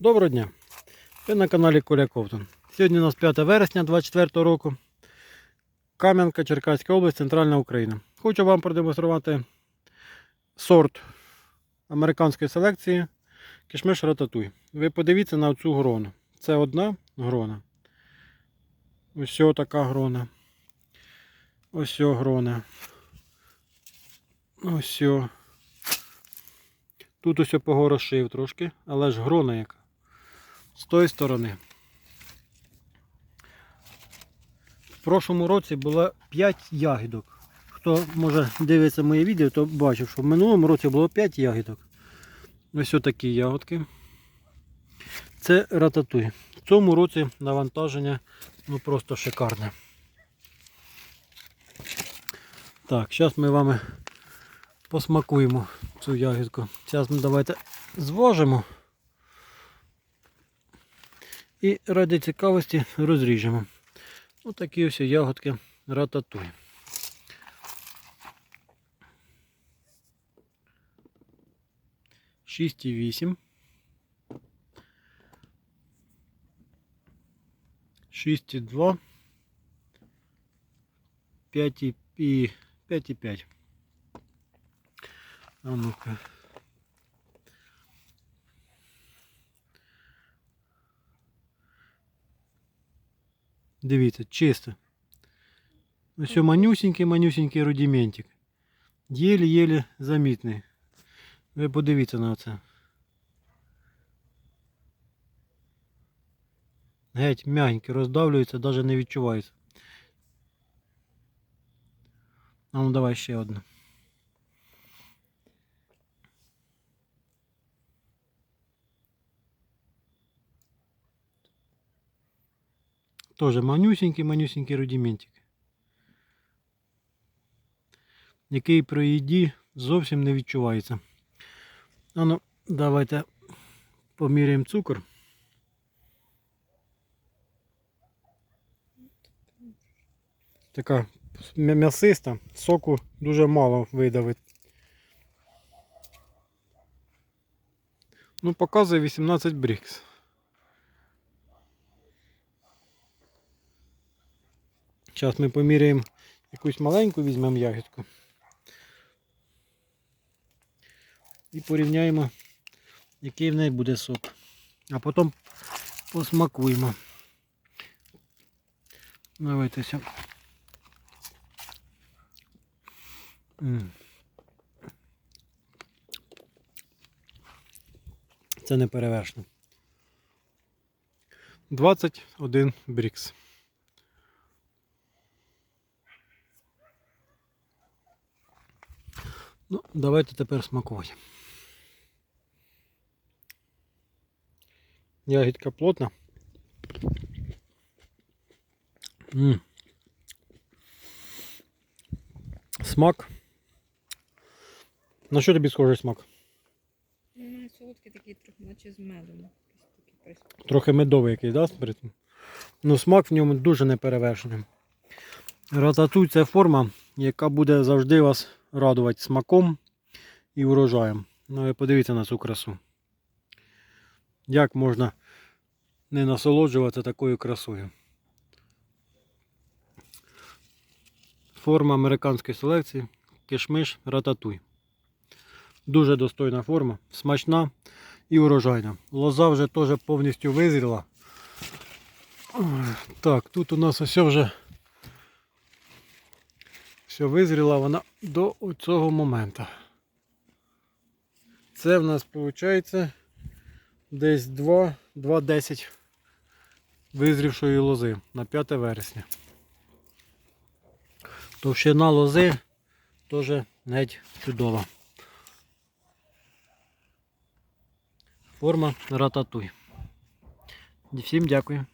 Доброго дня! Ви на каналі Коля Ковтун. Сьогодні у нас 5 вересня 2024 року. Кам'янка, Черкаська область, Центральна Україна. Хочу вам продемонструвати сорт американської селекції кишмиш рататуй. Ви подивіться на цю грону. Це одна грона. Ось така грона. Ось грона. Ось. Тут ось погорошив трошки, але ж грона яка. З тої сторони. В прошлому році було 5 ягідок. Хто може дивиться моє відео, то бачив, що в минулому році було 5 ягідок. Ось такі ягодки. Це рататуй. В цьому році навантаження ну просто шикарне. Так, зараз ми вами посмакуємо цю ягідку. Зараз ми давайте зважимо. І ради цікавості розріжемо. Ось такі ось ягодки рататуй. Шість і вісім. Шість і два. П'ять і п'ять. А ну-ка. Дивіться, чисто. Ось манюсенький, манюсенький рудиментик. Єлі-єлі замітний. Ви подивіться на це. Геть м'ягенький, роздавлюється, навіть не відчувається. А ну давай ще одну. Тоже манюсенький, манюсенький рудиментик. Який при їді зовсім не відчувається. А ну, давайте поміряємо цукор. Така м'я- м'ясиста, соку дуже мало видавить. Ну, показує 18 брікс. Зараз ми поміряємо якусь маленьку, візьмемо ягідку. І порівняємо, який в неї буде сок. А потім посмакуємо. Давайте ся. М. Це не перевершено. 21 брікс. Ну, давайте тепер смакувати. Ягідка плотна. М. Смак. На що тобі схожий смак? Ну, солодкий такий трохи, наче з медом. Трохи медовий якийсь, да, спирт? Ну, смак в ньому дуже неперевершений. Рататуй це форма, яка буде завжди вас радувати смаком і урожаєм. Ну і подивіться на цю красу. Як можна не насолоджуватися такою красою. Форма американської селекції кишмиш рататуй. Дуже достойна форма, смачна і урожайна. Лоза вже теж повністю визріла. Так, тут у нас ось вже все визріла вона до цього моменту. Це в нас виходить десь 2, 2,10 визрівшої лози на 5 вересня. Товщина лози теж геть чудова. Форма рататуй. Всім дякую.